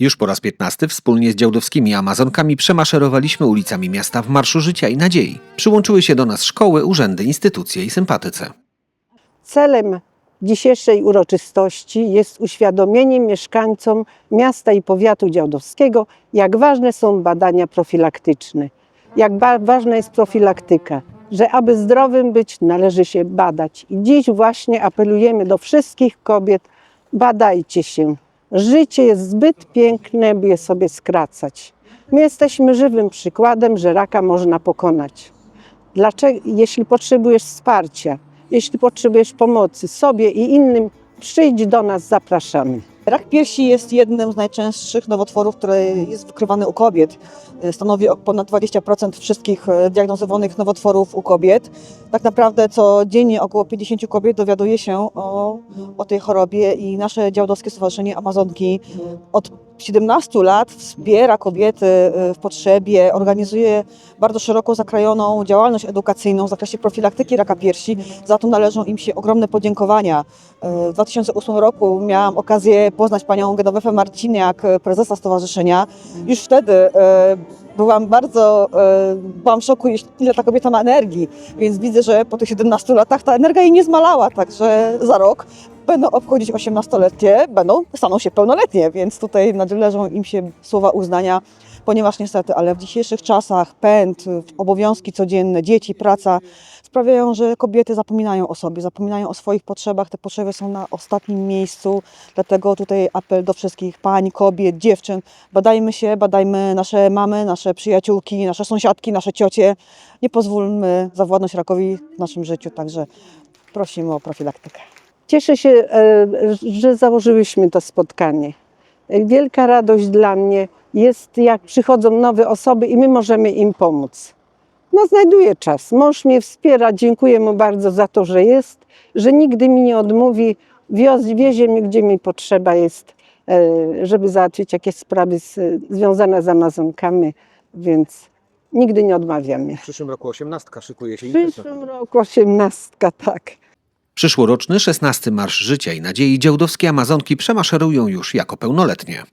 Już po raz 15 wspólnie z działdowskimi Amazonkami przemaszerowaliśmy ulicami miasta w Marszu Życia i Nadziei. Przyłączyły się do nas szkoły, urzędy, instytucje i sympatycy. Celem dzisiejszej uroczystości jest uświadomienie mieszkańcom miasta i powiatu działdowskiego, jak ważne są badania profilaktyczne, jak ważna jest profilaktyka, że aby zdrowym być, należy się badać. I dziś właśnie apelujemy do wszystkich kobiet, badajcie się. Życie jest zbyt piękne, by je sobie skracać. My jesteśmy żywym przykładem, że raka można pokonać. Dlaczego, jeśli potrzebujesz wsparcia, jeśli potrzebujesz pomocy sobie i innym, przyjdź do nas, zapraszamy. Rak piersi jest jednym z najczęstszych nowotworów, który jest wykrywany u kobiet. Stanowi ponad 20% wszystkich e, diagnozowanych nowotworów u kobiet. Tak naprawdę codziennie około 50 kobiet dowiaduje się o, o tej chorobie i nasze działdowskie Stowarzyszenie Amazonki od 17 lat wspiera kobiety e, w potrzebie, organizuje bardzo szeroko zakrojoną działalność edukacyjną w zakresie profilaktyki raka piersi. Za to należą im się ogromne podziękowania. E, W 2008 roku miałam okazję poznać panią Genowefę Marciniak, prezesa stowarzyszenia. Już wtedy byłam bardzo, byłam w szoku, ile ta kobieta ma energii, więc widzę, że po tych 17 latach ta energia jej nie zmalała, także za rok będą obchodzić 18-lecie, będą, staną się pełnoletnie, więc tutaj należą im się słowa uznania, ponieważ niestety, ale w dzisiejszych czasach pęd, obowiązki codzienne, dzieci, praca sprawiają, że kobiety zapominają o sobie, zapominają o swoich potrzebach, te potrzeby są na ostatnim miejscu, dlatego tutaj apel do wszystkich pań, kobiet, dziewczyn, badajmy się, badajmy nasze mamy, nasze przyjaciółki, nasze sąsiadki, nasze ciocie, nie pozwólmy zawładnąć rakowi w naszym życiu, także prosimy o profilaktykę. Cieszę się, e, że założyłyśmy to spotkanie. Wielka radość dla mnie jest, jak przychodzą nowe osoby i my możemy im pomóc. No, znajduję czas. Mąż mnie wspiera, dziękuję mu bardzo za to, że jest, że nigdy mi nie odmówi, wioz, wiezie mnie, gdzie mi potrzeba jest, e, żeby załatwić jakieś sprawy związane z Amazonkami, więc nigdy nie odmawiam mnie. W przyszłym roku 18 szykuje się W przyszłym roku osiemnastka, tak. Przyszłoroczny 16 Marsz Życia i Nadziei działdowskie Amazonki przemaszerują już jako pełnoletnie.